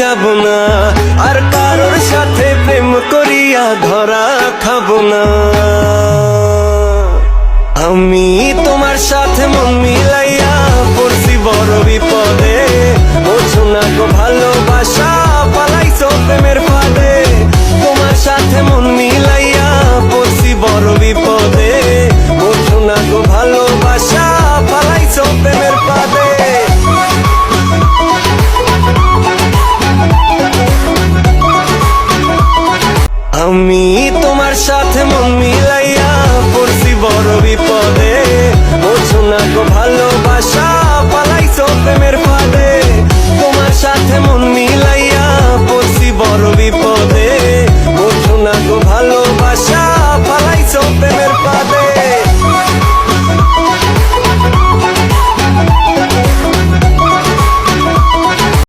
যাব না। আর কারোর সাথে প্রেম করিয়া ধরা খাব না। আমি তোমার সাথে মন মিলাইয়া পড়ছি বড় বিপদে। বোঝো না গো, ভালোবাসা পালাইছো প্রেমের আমি তোমার সাথে মন মিলাইয়া পড়ছি বড় বিপদে। বোঝো না গো ভালোবাসা